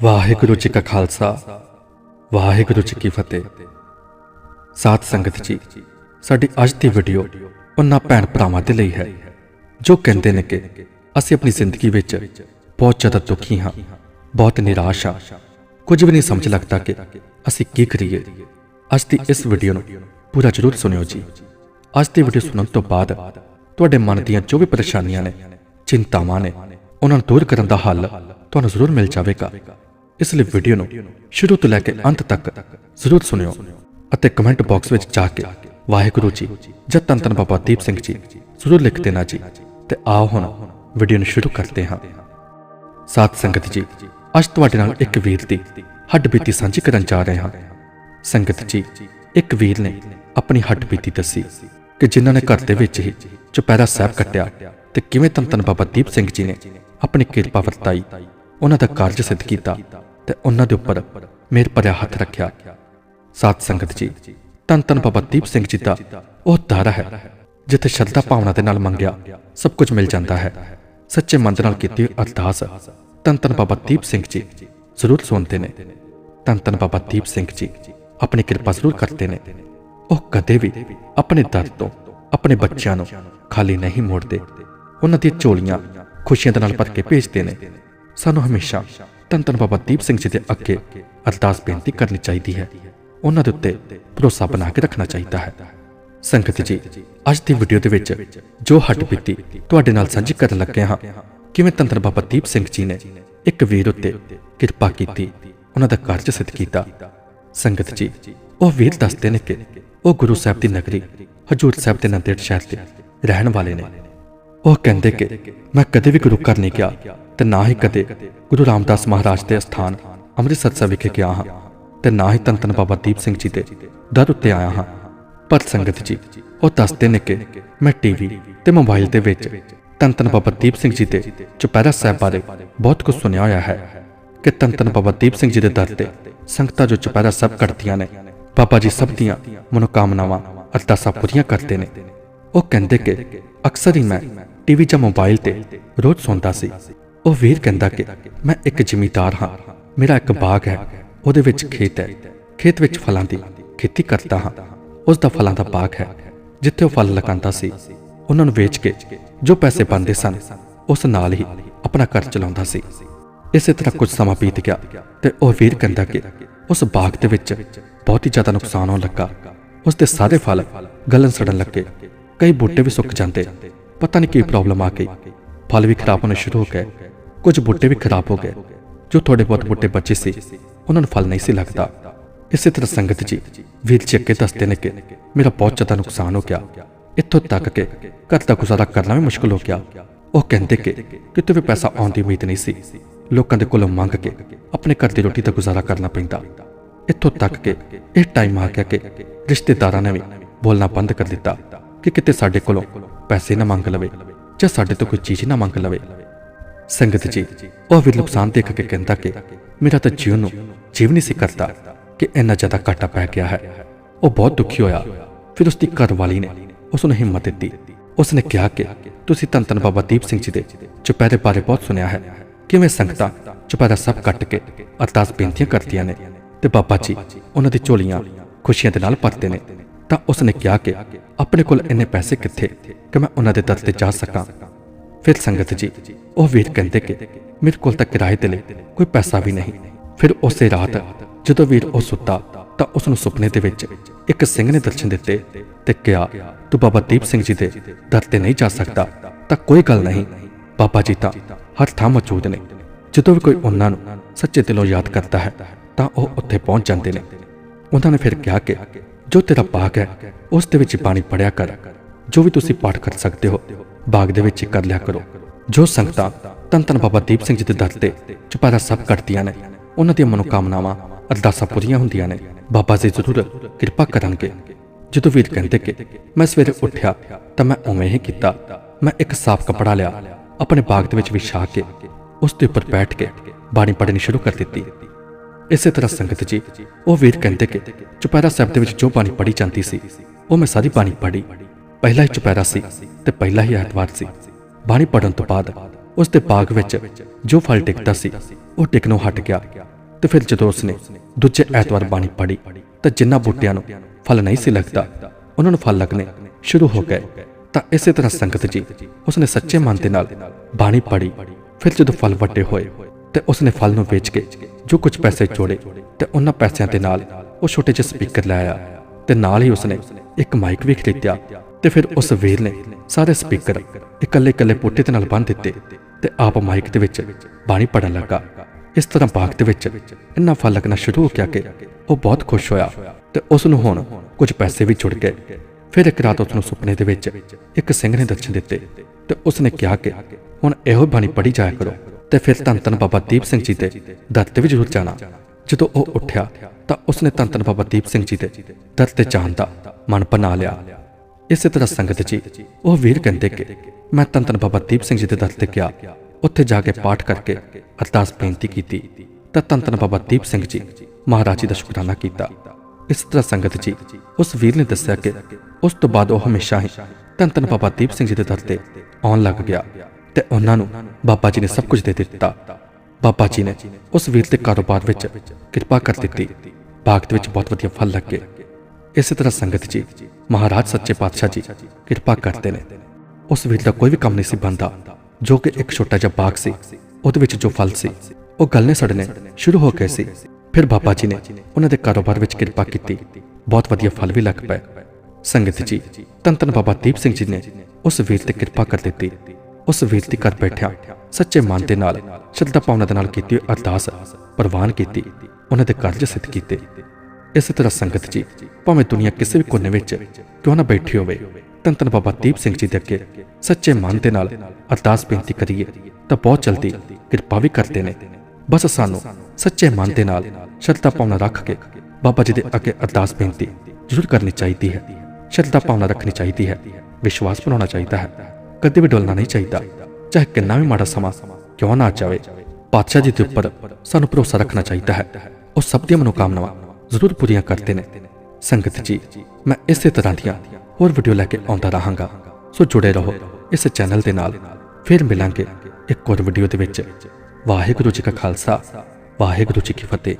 ਵਾਹਿਗੁਰੂ ਜੀ ਕਾ ਖਾਲਸਾ, ਵਾਹਿਗੁਰੂ ਜੀ ਕੀ ਫਤਿਹ। ਸਾਧ ਸੰਗਤ ਜੀ, ਸਾਡੀ ਅੱਜ ਦੀ ਵੀਡੀਓ ਉਹਨਾਂ ਭੈਣ ਭਰਾਵਾਂ ਦੇ ਲਈ ਹੈ, ਜੋ ਕਹਿੰਦੇ ਨੇ ਕਿ ਅਸੀਂ ਆਪਣੀ ਜ਼ਿੰਦਗੀ ਵਿੱਚ ਬਹੁਤ ਜ਼ਿਆਦਾ ਦੁਖੀ ਹਾਂ, ਬਹੁਤ ਨਿਰਾਸ਼ ਹਾਂ। ਕੁਝ ਵੀ ਨਹੀਂ ਸਮਝ ਲੱਗਦਾ ਕਿ ਅਸੀਂ ਕੀ ਕਰੀਏ। ਅੱਜ ਦੀ ਇਸ ਵੀਡੀਓ ਨੂੰ ਪੂਰਾ ਜ਼ਰੂਰ ਸੁਣਿਓ ਜੀ। ਅੱਜ ਦੀ ਵੀਡੀਓ ਸੁਣਨ ਤੋਂ ਬਾਅਦ ਤੁਹਾਡੇ ਮਨ ਦੀਆਂ ਜੋ ਵੀ ਪਰੇਸ਼ਾਨੀਆਂ ਨੇ, ਚਿੰਤਾਵਾਂ ਨੇ, ਉਹਨਾਂ ਨੂੰ ਦੂਰ ਕਰਨ ਦਾ ਹੱਲ ਤੁਹਾਨੂੰ ਜ਼ਰੂਰ ਮਿਲ ਜਾਵੇਗਾ। ਇਸ ਲਈ ਵੀਡੀਓ ਨੂੰ ਸ਼ੁਰੂ ਤੋਂ ਲੈ ਕੇ ਅੰਤ ਤੱਕ ਜ਼ਰੂਰ ਸੁਣਿਓ ਅਤੇ ਕਮੈਂਟ ਬਾਕਸ ਵਿੱਚ ਜਾ ਕੇ ਵਾਹਿਗੁਰੂ ਜੀ ਜਾਂ ਧੰਨ ਧੰਨ ਬਾਬਾ ਦੀਪ ਸਿੰਘ ਜੀ ਜ਼ਰੂਰ ਲਿਖ ਦੇਣਾ ਜੀ ਤੇ ਆਓ ਹੁਣ ਵੀਡੀਓ ਨੂੰ ਸ਼ੁਰੂ ਕਰਦੇ ਹਾਂ। ਸਾਧ ਸੰਗਤ ਜੀ, ਅੱਜ ਤੁਹਾਡੇ ਨਾਲ ਇੱਕ ਵੀਰ ਦੀ ਹੱਡਬੀਤੀ ਸਾਂਝੀ ਕਰਨ ਜਾ ਰਹੇ ਹਾਂ। ਸੰਗਤ ਜੀ, ਇੱਕ ਵੀਰ ਨੇ ਆਪਣੀ ਹੱਡ ਬੀਤੀ ਦੱਸੀ ਕਿ ਜਿਨ੍ਹਾਂ ਨੇ ਘਰ ਦੇ ਵਿੱਚ ਹੀ ਚੁਪਹਿਰਾ ਸਾਹਿਬ ਕੱਟਿਆ ਤੇ ਕਿਵੇਂ ਧੰਨ ਧੰਨ ਬਾਬਾ ਦੀਪ ਸਿੰਘ ਜੀ ਨੇ ਆਪਣੀ ਕਿਰਪਾ ਵਰਤਾਈ, ਉਹਨਾਂ ਦਾ ਕਾਰਜ ਸਿੱਧ ਕੀਤਾ ਤੇ ਉਹਨਾਂ ਦੇ ਉੱਪਰ ਮੇਰ ਭਰਿਆ ਹੱਥ ਰੱਖਿਆ। ਸਾਧ ਸੰਗਤ ਜੀ, ਧੰਨ ਧੰਨ ਬਾਬਾ ਦੀਪ ਸਿੰਘ ਜੀ ਦਾ ਉਹ ਦਰ ਹੈ, ਜਿੱਥੇ ਸ਼ਰਧਾ ਭਾਵਨਾ ਦੇ ਨਾਲ ਮੰਗਿਆ ਸਭ ਕੁਝ ਮਿਲ ਜਾਂਦਾ ਹੈ। ਸੱਚੇ ਮਨ ਨਾਲ ਕੀਤੀ ਅਰਦਾਸ ਧੰਨ ਧੰਨ ਬਾਬਾ ਦੀਪ ਸਿੰਘ ਜੀ ਜ਼ਰੂਰ ਸੁਣਦੇ ਨੇ। ਧੰਨ ਧੰਨ ਬਾਬਾ ਦੀਪ ਸਿੰਘ ਜੀ ਆਪਣੀ ਕਿਰਪਾ ਜ਼ਰੂਰ ਕਰਦੇ ਨੇ। ਉਹ ਕਦੇ ਵੀ ਆਪਣੇ ਦਰ ਤੋਂ ਆਪਣੇ ਬੱਚਿਆਂ ਨੂੰ ਖਾਲੀ ਨਹੀਂ ਮੋੜਦੇ। ਉਹਨਾਂ ਦੀਆਂ ਝੋਲੀਆਂ ਖੁਸ਼ੀਆਂ ਦੇ ਨਾਲ ਭਰ ਕੇ ਭੇਜਦੇ ਨੇ। ਸਾਨੂੰ ਹਮੇਸ਼ਾ ਧੰਨ ਧੰਨ ਬਾਬਾ ਦੀਪ ਸਿੰਘ ਜੀ ਦੇ ਅੱਗੇ ਅਰਦਾਸ ਬੇਨਤੀ ਕਰਨੀ ਚਾਹੀਦੀ ਹੈ। ਉਹਨਾਂ ਦੇ ਉੱਤੇ ਭਰੋਸਾ ਬਣਾ ਕੇ ਰੱਖਣਾ ਚਾਹੀਦਾ ਹੈ। ਸੰਗਤ ਜੀ, ਅੱਜ ਦੀ ਵੀਡੀਓ ਦੇ ਵਿੱਚ ਜੋ ਹੱਟ ਬੀਤੀ ਤੁਹਾਡੇ ਨਾਲ ਸਾਂਝੀ ਕਰਨ ਲੱਗੇ ਹਾਂ। ਕਿਵੇਂ ਧੰਨ ਬਾਬਾ ਦੀਪ ਸਿੰਘ ਜੀ ਨੇ ਇੱਕ ਵੀਰ ਉੱਤੇ ਕਿਰਪਾ ਕੀਤੀ, ਉਹਨਾਂ ਦਾ ਕਾਰਜ ਸਿੱਧ ਕੀਤਾ। ਸੰਗਤ ਜੀ, ਉਹ ਵੀਰ ਦੱਸਦੇ ਨੇ ਕਿ ਉਹ ਗੁਰੂ ਸਾਹਿਬ ਦੀ ਨਗਰੀ ਹਜੂਰ ਸਾਹਿਬ ਦੇ ਨੰਦੇੜ ਸ਼ਹਿਰ ਦੇ ਰਹਿਣ ਵਾਲੇ ਨੇ। ਉਹ ਕਹਿੰਦੇ ਕਿ ਮੈਂ ਕਦੇ ਵੀ ਗੁਰੂ ਘਰ ਨਹੀਂ ਗਿਆ। ਤੇ ਨਾ ਹੀ ਕਦੇ ਗੁਰੂ ਰਾਮਦਾਸ ਮਹਾਰਾਜ ਦੇ ਸਥਾਨ ਅੰਮ੍ਰਿਤਸਰ ਸਾਹਿਬ ਵਿਖੇ ਗਿਆ ਹਾਂ ਤੇ ਨਾ ਹੀ ਧੰਨ ਬਾਬਾ ਦੀਪ ਸਿੰਘ ਜੀ ਦੇ ਦਰ ਉੱਤੇ ਆਇਆ ਹਾਂ। ਪਰ ਸੰਗਤ ਜੀ, ਉਹ ਦੱਸਦੇ ਨੇ ਕਿ ਮੈਂ ਟੀਵੀ ਤੇ ਮੋਬਾਈਲ ਦੇ ਵਿੱਚ ਧੰਨ ਬਾਬਾ ਦੀਪ ਸਿੰਘ ਜੀ ਦੇ ਚੁਪਹਿਰਾ ਸਾਹਿਬ ਬਾਰੇ ਬਹੁਤ ਕੁਝ ਸੁਣਿਆ ਹੋਇਆ ਹੈ ਕਿ ਧੰਨ ਧੰਨ ਬਾਬਾ ਦੀਪ ਸਿੰਘ ਜੀ ਦੇ ਦਰ ਤੇ ਸੰਗਤਾਂ ਜੋ ਚੁਪਹਿਰਾ ਸਾਹਿਬ ਕਰਦੀਆਂ ਨੇ, ਬਾਬਾ ਜੀ ਸਭ ਦੀਆਂ ਮਨੋਕਾਮਨਾਵਾਂ, ਅਰਦਾਸਾਂ ਪੂਰੀਆਂ ਕਰਦੇ ਨੇ। ਉਹ ਕਹਿੰਦੇ ਕਿ ਅਕਸਰ ਹੀ ਮੈਂ ਟੀਵੀ ਜਾਂ ਮੋਬਾਈਲ ਤੇ ਰੋਜ਼ ਸੁਣਦਾ ਸੀ। ਉਹ ਵੀਰ ਕਹਿੰਦਾ ਕਿ ਮੈਂ ਇੱਕ ਜ਼ਿਮੀਦਾਰ ਹਾਂ, ਮੇਰਾ ਇੱਕ ਬਾਗ ਹੈ, ਉਹਦੇ ਵਿੱਚ ਖੇਤ ਹੈ, ਖੇਤ ਵਿੱਚ ਫਲਾਂ ਦੀ ਖੇਤੀ ਕਰਦਾ ਹਾਂ, ਉਸ ਦਾ ਫਲਾਂ ਦਾ ਬਾਗ ਹੈ, ਜਿੱਥੇ ਉਹ ਫਲ ਲਗਾਉਂਦਾ ਸੀ, ਉਹਨਾਂ ਨੂੰ ਵੇਚ ਕੇ ਜੋ ਪੈਸੇ ਬਣਦੇ ਸਨ, ਉਸ ਨਾਲ ਹੀ ਆਪਣਾ ਘਰ ਚਲਾਉਂਦਾ ਸੀ। ਇਸੇ ਤਰ੍ਹਾਂ ਕੁਝ ਸਮਾਂ ਬੀਤ ਗਿਆ ਤੇ ਉਹ ਵੀਰ ਕਹਿੰਦਾ ਕਿ ਉਸ ਬਾਗ ਦੇ ਵਿੱਚ ਬਹੁਤ ਹੀ ਜ਼ਿਆਦਾ ਨੁਕਸਾਨ ਹੋਣ ਲੱਗਾ। ਉਸ ਦੇ ਸਾਰੇ ਫਲ ਗਲਨ ਸੜਨ ਲੱਗੇ, ਕਈ ਬੂਟੇ ਵੀ ਸੁੱਕ ਜਾਂਦੇ, ਪਤਾ ਨਹੀਂ ਕੀ ਪ੍ਰੋਬਲਮ ਆ ਗਈ ਫਲ ਵੀ ਖਰਾਬ ਹੋਣੇ ਸ਼ੁਰੂ ਹੋ ਗਏ ਕੁਝ ਬੂਟੇ ਵੀ ਖਰਾਬ ਹੋ ਗਏ, ਜੋ ਥੋੜੇ ਬਹੁਤ ਬੂਟੇ ਬਚੇ ਸੀ, ਉਹਨਾਂ ਨੂੰ ਫਲ ਨਹੀਂ ਸੀ ਲੱਗਦਾ। ਇਸੇ ਤਰ੍ਹਾਂ ਸੰਗਤ ਜੀ, ਵੀਰ ਚੱਕੇ ਦੱਸਦੇ ਨੇ ਕਿ ਮੇਰਾ ਬਹੁਤ ਜ਼ਿਆਦਾ ਨੁਕਸਾਨ ਹੋ ਗਿਆ। ਇੱਥੋਂ ਤੱਕ ਕਿ ਘਰ ਦਾ ਗੁਜ਼ਾਰਾ ਕਰਨਾ ਵੀ ਮੁਸ਼ਕਲ ਹੋ ਗਿਆ। ਉਹ ਕਹਿੰਦੇ ਕਿ ਕਿਤੇ ਵੀ ਪੈਸਾ ਆਉਣ ਦੀ ਉਮੀਦ ਨਹੀਂ ਸੀ। ਲੋਕਾਂ ਦੇ ਕੋਲੋਂ ਮੰਗ ਕੇ ਆਪਣੇ ਘਰ ਦੀ ਰੋਟੀ ਦਾ ਗੁਜ਼ਾਰਾ ਕਰਨਾ ਪੈਂਦਾ। ਇੱਥੋਂ ਤੱਕ ਕਿ ਇਹ ਟਾਈਮ ਆ ਗਿਆ ਕਿ ਰਿਸ਼ਤੇਦਾਰਾਂ ਨੇ ਵੀ ਬੋਲਣਾ ਬੰਦ ਕਰ ਦਿੱਤਾ ਕਿ ਕਿਤੇ ਸਾਡੇ ਕੋਲੋਂ ਪੈਸੇ ਨਾ ਮੰਗ ਲਵੇ ਜਾਂ ਸਾਡੇ ਤੋਂ ਕੋਈ ਚੀਜ਼ ਨਾ ਮੰਗ ਲਵੇ। ਸੰਗਤ ਜੀ, ਉਹ ਵੀ ਨੁਕਸਾਨ ਦੇਖ ਕੇ ਕਹਿੰਦਾ ਕਿ ਮੇਰਾ ਤਾਂ ਜੀਵਨ ਨੂੰ ਜੀਵ ਨਹੀਂ ਸੀ ਕਰਦਾ ਕਿ ਇੰਨਾ ਜ਼ਿਆਦਾ ਘਾਟਾ ਪੈ ਗਿਆ ਹੈ। ਉਹ ਬਹੁਤ ਦੁਖੀ ਹੋਇਆ। ਫਿਰ ਉਸ ਦੀ ਘਰ ਨੇ ਉਸ ਨੂੰ ਹਿੰਮਤ ਦਿੱਤੀ। ਉਸ ਨੇ ਕਿਹਾ ਕਿ ਤੁਸੀਂ ਧੰਨ ਧੰਨ ਬਾਬਾ ਦੀਪ ਸਿੰਘ ਜੀ ਦੇ ਚੁਪਹਿਰੇ ਬਾਰੇ ਬਹੁਤ ਸੁਣਿਆ ਹੈ। ਕਿਵੇਂ ਸੰਗਤਾਂ ਚੁਪਹਿਰਾ ਸਭ ਕੱਟ ਕੇ ਅਰਦਾਸ ਬੇਨਤੀਆਂ ਕਰਦੀਆਂ ਨੇ ਤੇ ਬਾਬਾ ਜੀ ਉਹਨਾਂ ਦੀ ਝੋਲੀਆਂ ਖੁਸ਼ੀਆਂ ਦੇ ਨਾਲ ਭਰਦੇ ਨੇ। ਤਾਂ ਉਸ ਨੇ ਕਿਹਾ ਕਿ ਆਪਣੇ ਕੋਲ ਇੰਨੇ ਪੈਸੇ ਕਿੱਥੇ ਕਿ ਮੈਂ ਉਹਨਾਂ ਦੇ ਦਰ ਤੇ ਜਾ ਸਕਾਂ। ਫਿਰ ਸੰਗਤ ਜੀ ਉਹ ਵੀਰ ਕਹਿੰਦੇ ਕਿ ਮੇਰੇ ਕੋਲ ਤਾਂ ਕਿਰਾਏ ਦੇ ਲਈ ਕੋਈ ਪੈਸਾ ਵੀ ਨਹੀਂ ਫਿਰ ਉਸੇ ਰਾਤ ਜਦੋਂ ਵੀਰ ਉਹ ਸੁੱਤਾ ਤਾਂ ਉਸ ਨੂੰ ਸੁਪਨੇ ਦੇ ਵਿੱਚ ਇੱਕ ਸਿੰਘ ਨੇ ਦਰਸ਼ਨ ਦਿੱਤੇ ਤੇ ਕਿਹਾ ਤੂੰ ਬਾਬਾ ਦੀਪ ਸਿੰਘ ਜੀ ਦੇ ਦਰ ਤੇ ਨਹੀਂ ਜਾ ਸਕਦਾ ਤਾਂ ਕੋਈ ਗੱਲ ਨਹੀਂ ਬਾਬਾ ਜੀ ਤਾਂ ਹਰ ਥਾਂ ਮੌਜੂਦ ਨੇ ਜਦੋਂ ਵੀ ਕੋਈ ਉਹਨਾਂ ਨੂੰ ਸੱਚੇ ਦਿਲੋਂ ਯਾਦ ਕਰਦਾ ਹੈ ਤਾਂ ਉਹ ਉੱਥੇ ਪਹੁੰਚ ਜਾਂਦੇ ਨੇ ਉਹਨਾਂ ਨੇ ਫਿਰ ਕਿਹਾ ਕਿ ਜੋ ਤੇਰਾ ਬਾਗ ਹੈ ਉਸ ਦੇ ਵਿੱਚ ਪਾਣੀ ਪੜਿਆ ਕਰ ਜੋ ਵੀ ਤੁਸੀਂ ਪਾਠ ਕਰ ਸਕਦੇ ਹੋ ਬਾਗ ਦੇ ਵਿੱਚ ਕਰ ਲਿਆ ਕਰੋ। ਜੋ ਸੰਗਤਾਂ ਧੰਨ ਧੰਨ ਬਾਬਾ ਦੀਪ ਸਿੰਘ ਜੀ ਦੇ ਦਰ ਤੇ ਚੁਪਹਿਰਾ ਸਭ ਕਰਦੀਆਂ ਨੇ, ਉਹਨਾਂ ਦੀਆਂ ਮਨੋਕਾਮਨਾਵਾਂ ਅਰਦਾਸਾਂ ਪੂਰੀਆਂ ਹੁੰਦੀਆਂ ਨੇ। ਬਾਬਾ ਜੀ ਜ਼ਰੂਰ ਕਿਰਪਾ ਕਰਨਗੇ। ਜਦੋਂ ਵੀਰ ਕਹਿੰਦੇ ਕਿ ਮੈਂ ਸਵੇਰੇ ਉੱਠਿਆ ਤਾਂ ਮੈਂ ਉਵੇਂ ਹੀ ਕੀਤਾ। ਮੈਂ ਇੱਕ ਸਾਫ਼ ਕੱਪੜਾ ਲਿਆ, ਆਪਣੇ ਬਾਗ ਦੇ ਵਿੱਚ ਵਿਛਾ ਕੇ, ਉਸ ਦੇ ਉੱਪਰ ਬੈਠ ਕੇ ਬਾਣੀ ਪੜ੍ਹਨੀ ਸ਼ੁਰੂ ਕਰ ਦਿੱਤੀ। ਇਸੇ ਤਰ੍ਹਾਂ ਸੰਗਤ ਜੀ, ਉਹ ਵੀਰ ਕਹਿੰਦੇ ਕਿ ਚੁਪਹਿਰਾ ਸਾਹਿਬ ਦੇ ਵਿੱਚ ਜੋ ਬਾਣੀ ਪੜ੍ਹੀ ਜਾਂਦੀ ਸੀ, ਉਹ ਮੈਂ ਸਾਰੀ ਬਾਣੀ ਪੜ੍ਹੀ। ਪਹਿਲਾ ਹੀ ਚੁਪਹਿਰਾ ਸੀ ਤੇ ਪਹਿਲਾ ਹੀ ਐਤਵਾਰ ਸੀ। ਬਾਣੀ ਪੜਨ ਤੋਂ ਬਾਅਦ ਉਸ ਦੇ ਬਾਗ ਵਿੱਚ ਜੋ ਫਲ ਟਿਕਦਾ ਸੀ, ਉਹ ਟਿਕਨੋਂ ਹਟ ਗਿਆ ਤੇ ਫਿਰ ਜਦੋਂ ਉਸਨੇ ਦੂਜੇ ਐਤਵਾਰ ਬਾਣੀ ਪੜੀ ਤਾਂ ਜਿੰਨਾ ਬੂਟਿਆਂ ਨੂੰ ਫਲ ਨਹੀਂ ਸੀ ਲੱਗਦਾ, ਉਹਨਾਂ ਨੂੰ ਫਲ ਲੱਗਣੇ ਸ਼ੁਰੂ ਹੋ ਗਏ। ਤਾਂ ਇਸੇ ਤਰ੍ਹਾਂ ਸੰਗਤ ਜੀ ਉਸਨੇ ਸੱਚੇ ਮਨ ਦੇ ਨਾਲ ਬਾਣੀ ਪੜੀ ਫਿਰ ਜਦੋਂ ਫਲ ਵੱਡੇ ਹੋਏ ਤੇ ਉਸਨੇ ਫਲ ਨੂੰ ਵੇਚ ਕੇ ਜੋ ਕੁਝ ਪੈਸੇ ਜੋੜੇ ਤੇ ਉਹਨਾਂ ਪੈਸਿਆਂ ਦੇ ਨਾਲ ਉਹ ਛੋਟੇ ਜਿਹੇ ਸਪੀਕਰ ਲੈ ਆਇਆ ਤੇ ਨਾਲ ਹੀ ਉਸਨੇ ਇੱਕ ਮਾਈਕ ਵੀ ਖਰੀਦਿਆ ਤੇ ਫਿਰ ਉਸ ਵੀਰ ਨੇ ਸਾਰੇ ਸਪੀਕਰ ਇਕੱਲੇ ਇਕੱਲੇ ਪੋਟੇ ਦੇ ਨਾਲ ਬੰਨ੍ਹ ਦਿੱਤੇ ਤੇ ਆਪ ਮਾਈਕ ਦੇ ਵਿੱਚ ਬਾਣੀ ਪੜਨ ਲੱਗਾ। ਇਸ ਤਰ੍ਹਾਂ ਬਾਗ ਦੇ ਵਿੱਚ ਇੰਨਾ ਫਲ ਲੱਗਣਾ ਸ਼ੁਰੂ ਹੋ ਗਿਆ ਕਿ ਉਹ ਬਹੁਤ ਖੁਸ਼ ਹੋਇਆ ਤੇ ਉਸ ਨੂੰ ਹੁਣ ਕੁਝ ਪੈਸੇ ਵੀ ਜੁੜ ਗਏ। ਫਿਰ ਇੱਕ ਰਾਤ ਉਸ ਨੂੰ ਸੁਪਨੇ ਦੇ ਵਿੱਚ ਇੱਕ ਸਿੰਘ ਨੇ ਦਰਸ਼ਨ ਦਿੱਤੇ ਤੇ ਉਸ ਨੇ ਕਿਹਾ ਕਿ ਹੁਣ ਇਹੋ ਬਾਣੀ ਪੜੀ ਜਾਇਆ ਕਰੋ ਤੇ ਫਿਰ ਧੰਨ ਧੰਨ ਬਾਬਾ ਦੀਪ ਸਿੰਘ ਜੀ ਦੇ ਦਰ ਤੇ ਵੀ ਜ਼ਰੂਰ ਜਾਣਾ। ਜਦੋਂ ਉਹ ਉੱਠਿਆ ਤਾਂ ਉਸਨੇ ਧੰਨ ਧੰਨ ਬਾਬਾ ਦੀਪ ਸਿੰਘ ਜੀ ਦੇ ਦਰ ਤੇ ਜਾਣ ਦਾ ਮਨ ਬਣਾ ਲਿਆ। ਇਸੇ ਤਰ੍ਹਾਂ ਸੰਗਤ ਜੀ, ਉਹ ਵੀਰ ਕਹਿੰਦੇ ਕਿ ਮੈਂ ਧੰਨ ਧੰਨ ਬਾਬਾ ਦੀਪ ਸਿੰਘ ਜੀ ਦੇ ਦਰ ਤੇ ਗਿਆ। ਉੱਥੇ ਜਾ ਕੇ ਪਾਠ ਕਰਕੇ ਅਰਦਾਸ ਬੇਨਤੀ ਕੀਤੀ। ਤਾਂ ਧੰਨ ਬਾਬਾ ਦੀਪ ਸਿੰਘ ਜੀ ਮਹਾਰਾਜ ਜੀ ਦਾ ਸ਼ੁਕਰਾਨਾ ਕੀਤਾ। ਇਸ ਤਰ੍ਹਾਂ ਸੰਗਤ ਜੀ, ਉਸ ਵੀਰ ਨੇ ਦੱਸਿਆ ਕਿ ਉਸ ਤੋਂ ਬਾਅਦ ਉਹ ਹਮੇਸ਼ਾ ਹੀ ਧੰਨ ਧੰਨ ਬਾਬਾ ਦੀਪ ਸਿੰਘ ਜੀ ਦੇ ਦਰ ਤੇ ਆਉਣ ਲੱਗ ਗਿਆ ਤੇ ਉਹਨਾਂ ਨੂੰ ਬਾਬਾ ਜੀ ਨੇ ਸਭ ਕੁਝ ਦੇ ਦਿੱਤਾ। ਬਾਬਾ ਜੀ ਨੇ ਉਸ ਵੀਰ ਦੇ ਕਾਰੋਬਾਰ ਵਿੱਚ ਕਿਰਪਾ ਕਰ ਦਿੱਤੀ। ਬਾਗ ਵਿੱਚ ਬਹੁਤ ਵਧੀਆ ਫਲ ਲੱਗੇ। ਇਸੇ ਤਰ੍ਹਾਂ ਸੰਗਤ ਜੀ ਮਹਾਰਾਜ ਸੱਚੇ ਪਾਤਸ਼ਾਹ ਜੀ, ਕਿਰਪਾ ਕਰਦੇ ਨੇ। ਉਸ ਵੀਰ ਦਾ ਕੋਈ ਵੀ ਕੰਮ ਨਹੀਂ ਸੀ ਬੰਦਾ ਜੋ ਕਿ ਇੱਕ ਛੋਟਾ ਜਿਹਾ ਬਾਗ ਸੀ, ਉਹਦੇ ਵਿੱਚ ਜੋ ਫਲ ਸੀ, ਉਹ ਗਲਨੇ ਸੜਨੇ ਸ਼ੁਰੂ ਹੋ ਗਏ ਸੀ। ਫਿਰ ਬਾਬਾ ਜੀ ਨੇ ਉਹਨਾਂ ਦੇ ਕਾਰੋਬਾਰ ਵਿੱਚ ਕਿਰਪਾ ਕੀਤੀ। ਬਹੁਤ ਵਧੀਆ ਫਲ ਵੀ ਲੱਗ ਪਏ। ਸੰਗਤ ਜੀ ਧੰਨ ਧੰਨ ਬਾਬਾ ਦੀਪ ਸਿੰਘ ਜੀ ਨੇ ਉਸ ਵੀਰ ਤੇ ਕਿਰਪਾ ਕਰ ਦਿੱਤੀ। ਉਸ ਵੀਰ ਦੀ ਘਰ ਬੈਠਿਆ ਸੱਚੇ ਮਨ ਦੇ ਨਾਲ, ਸ਼ਰਧਾ ਭਾਵਨਾ ਦੇ ਨਾਲ ਕੀਤੀ ਅਰਦਾਸ ਪ੍ਰਵਾਨ ਕੀਤੀ। ਉਹਨਾਂ ਦੇ ਕਾਰਜ ਸਿੱਧ ਕੀਤੇ। ਇਸੇ ਤਰ੍ਹਾਂ ਸੰਗਤ ਜੀ, ਭਾਵੇਂ ਦੁਨੀਆ ਕਿਸੇ ਵੀ ਕੋਨੇ ਵਿੱਚ ਕਿਉਂ ਨਾ ਬੈਠੀ ਹੋਵੇ ਧੰਨ ਧੰਨ ਬਾਬਾ ਦੀਪ ਸਿੰਘ ਜੀ ਦੇ ਅੱਗੇ ਸੱਚੇ ਮਨ ਦੇ ਨਾਲ ਅਰਦਾਸ ਬੇਨਤੀ ਕਰੀਏ, ਤਾਂ ਬਹੁਤ ਜਲਦੀ ਕਿਰਪਾ ਵੀ ਕਰਦੇ ਨੇ। ਬਸ ਸਾਨੂੰ ਸੱਚੇ ਮਨ ਦੇ ਨਾਲ ਸ਼ਰਧਾ ਭਾਵਨਾ ਰੱਖ ਕੇ ਬਾਬਾ ਜੀ ਦੇ ਅੱਗੇ ਅਰਦਾਸ ਬੇਨਤੀ ਜ਼ਰੂਰ ਕਰਨੀ ਚਾਹੀਦੀ ਹੈ। ਸ਼ਰਧਾ ਭਾਵਨਾ ਰੱਖਣੀ ਚਾਹੀਦੀ ਹੈ, ਵਿਸ਼ਵਾਸ ਬਣਾਉਣਾ ਚਾਹੀਦਾ ਹੈ। ਕਦੇ ਵੀ ਡੋਲਣਾ ਨਹੀਂ ਚਾਹੀਦਾ, ਚਾਹੇ ਕਿੰਨਾ ਵੀ ਮਾੜਾ ਸਮਾਂ ਕਿਉਂ ਨਾ ਆ ਜਾਵੇ। ਪਾਤਸ਼ਾਹ ਜੀ ਦੇ ਉੱਪਰ ਸਾਨੂੰ ਭਰੋਸਾ ਰੱਖਣਾ ਚਾਹੀਦਾ ਹੈ। ਉਹ ਸਭ ਦੀਆਂ ਮਨੋਕਾਮਨਾਵਾਂ ਜ਼ਰੂਰ ਪੂਰੀਆਂ ਕਰਦੇ ਨੇ। ਸੰਗਤ ਜੀ, ਮੈਂ ਇਸੇ ਤਰ੍ਹਾਂ ਦੀਆਂ ਹੋਰ ਵੀਡੀਓ ਲੈ ਕੇ ਆਉਂਦਾ ਰਹਾਂਗਾ। ਸੋ ਜੁੜੇ ਰਹੋ ਇਸ ਚੈਨਲ ਦੇ ਨਾਲ। ਫਿਰ ਮਿਲਾਂਗੇ ਇੱਕ ਹੋਰ ਵੀਡੀਓ ਦੇ ਵਿੱਚ। ਵਾਹਿਗੁਰੂ ਜੀ ਕਾ ਖਾਲਸਾ, ਵਾਹਿਗੁਰੂ ਜੀ ਕੀ ਫਤਿਹ।